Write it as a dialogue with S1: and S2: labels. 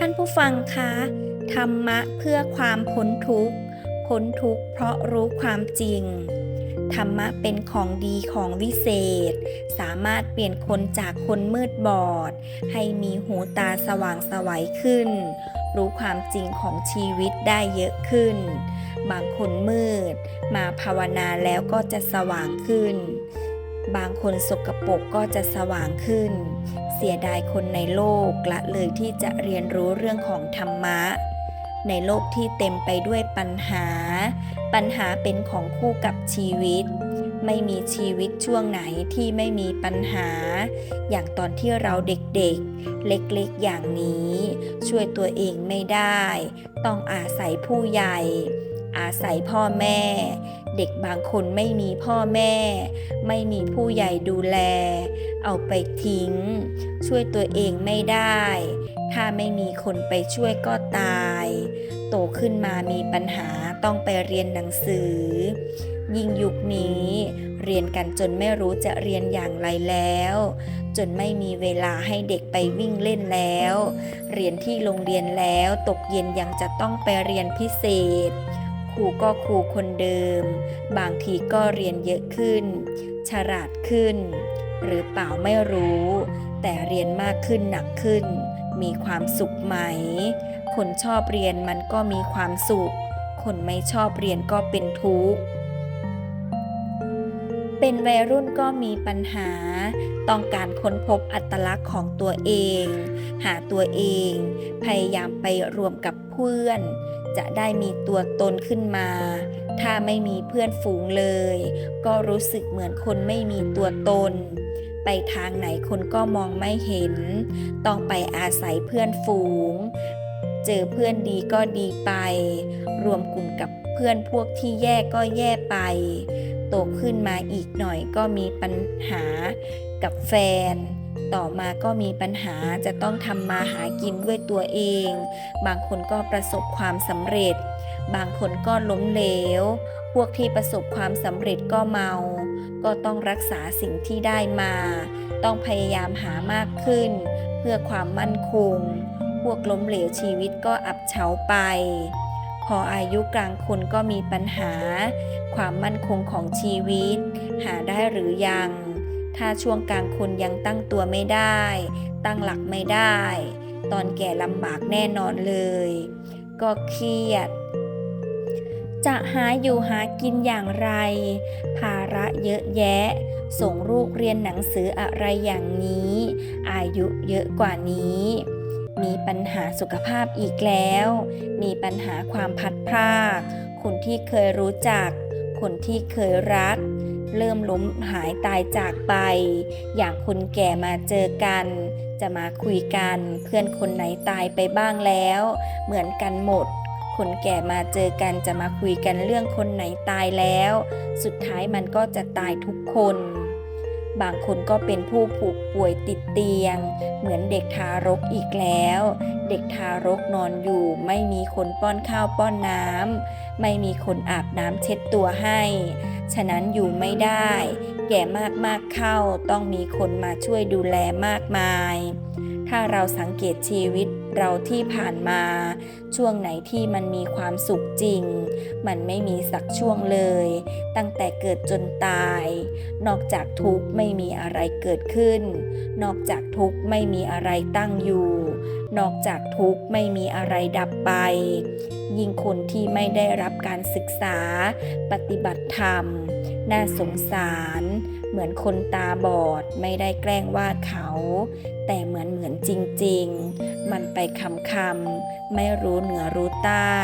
S1: ท่านผู้ฟังคะธรรมะเพื่อความพ้นทุกข์ พ้นทุกข์เพราะรู้ความจริง ธรรมะเป็นของดีของวิเศษ สามารถเปลี่ยนคนจากคนมืดบอด ให้มีหูตาสว่างสวัยขึ้น รู้ความจริงของชีวิตได้เยอะขึ้น บางคนมืด มาภาวนาแล้วก็จะสว่างขึ้น บางคนสกปรกก็จะสว่างขึ้น เสียดายคนในโลกละเลยที่จะเรียนรู้เรื่องของธรรมะ ในโลกที่เต็มไปด้วยปัญหา ปัญหาเป็นของคู่กับชีวิต ไม่มีชีวิตช่วงไหนที่ไม่มีปัญหา อย่างตอนที่เราเด็กๆ เล็กๆอย่างนี้ ช่วยตัวเองไม่ได้ ต้องอาศัยผู้ใหญ่อาศัยพ่อแม่ เด็กบางคนไม่มีพ่อแม่ ไม่มีผู้ใหญ่ดูแล เอาไปทิ้ง ช่วยตัวเองไม่ได้ ถ้าไม่มีคนไปช่วยก็ตาย โตขึ้นมามีปัญหาต้องไปเรียนหนังสือ ยิ่งยุคนี้ เรียนกันจนไม่รู้จะเรียนอย่างไรแล้ว จนไม่มีเวลาให้เด็กไปวิ่งเล่นแล้ว เรียนที่โรงเรียนแล้วตกเย็นยังจะต้องไปเรียนพิเศษ รูก็ครูคนเดิม บางทีก็เรียนเยอะขึ้น ฉลาดขึ้น หรือเปล่าไม่รู้ แต่เรียนมากขึ้นหนักขึ้น มีความสุขไหม คนชอบเรียนมันก็มีความสุข คนไม่ชอบเรียนก็เป็นทุกข์เป็นวัยรุ่นก็มีปัญหา ต้องการค้นพบอัตลักษณ์ของตัวเอง หาตัวเอง พยายามไปรวมกับเพื่อน จะได้มีตัวตนขึ้นมา ถ้าไม่มีเพื่อนฝูงเลย ก็รู้สึกเหมือนคนไม่มีตัวตน ไปทางไหนคนก็มองไม่เห็น ต้องไปอาศัยเพื่อนฝูง เจอเพื่อนดีก็ดีไป รวมกลุ่มกับเพื่อนพวกที่แย่ก็แย่ไป โตขึ้นมาอีกหน่อยก็มีปัญหากับแฟน ต่อมาก็มีปัญหาจะต้องทำมาหากินด้วยตัวเอง บางคนก็ประสบความสำเร็จ บางคนก็ล้มเหลว พวกที่ประสบความสำเร็จก็เมา ก็ต้องรักษาสิ่งที่ได้มา ต้องพยายามหามากขึ้น เพื่อความมั่นคง พวกล้มเหลวชีวิตก็อับเฉาไปพออายุกลางคนก็มีปัญหา ความมั่นคงของชีวิต หาได้หรือยัง ถ้าช่วงกลางคนยังตั้งตัวไม่ได้ ตั้งหลักไม่ได้ ตอนแก่ลำบากแน่นอนเลย ก็เครียด จะหาอยู่หากินอย่างไร ภาระเยอะแยะ ส่งลูกเรียนหนังสืออะไรอย่างนี้ อายุเยอะกว่านี้ มีปัญหาสุขภาพอีกแล้ว มีปัญหาความพัดพรากคนที่เคยรู้จัก คนที่เคยรัก เริ่มล้มหายตายจากไป อย่างคนแก่มาเจอกัน จะมาคุยกันเพื่อนคนไหนตายไปบ้างแล้ว เหมือนกันหมด คนแก่มาเจอกันจะมาคุยกันเรื่องคนไหนตายแล้ว สุดท้ายมันก็จะตายทุกคน บางคนก็เป็นผู้ผูกป่วยติดเตียง เหมือนเด็กทารกอีกแล้ว เด็กทารกนอนอยู่ ไม่มีคนป้อนข้าวป้อนน้ำไม่มีคนอาบน้ำเช็ดตัวให้ ฉะนั้นอยู่ไม่ได้ แก่มากๆเข้าต้องมีคนมาช่วยดูแลมากมาย ถ้าเราสังเกตชีวิตเราที่ผ่านมา ช่วงไหนที่มันมีความสุขจริง มันไม่มีสักช่วงเลย ตั้งแต่เกิดจนตาย นอกจากทุกข์ไม่มีอะไรเกิดขึ้น นอกจากทุกข์ไม่มีอะไรตั้งอยู่ นอกจากทุกข์ไม่มีอะไรดับไป ยิ่งคนที่ไม่ได้รับการศึกษา ปฏิบัติธรรม น่าสงสาร เหมือนคนตาบอดไม่ได้แกล้งว่าเขา แต่เหมือนเหมือนจริง ๆ มันไปคำคำไม่รู้เหนือรู้ใต้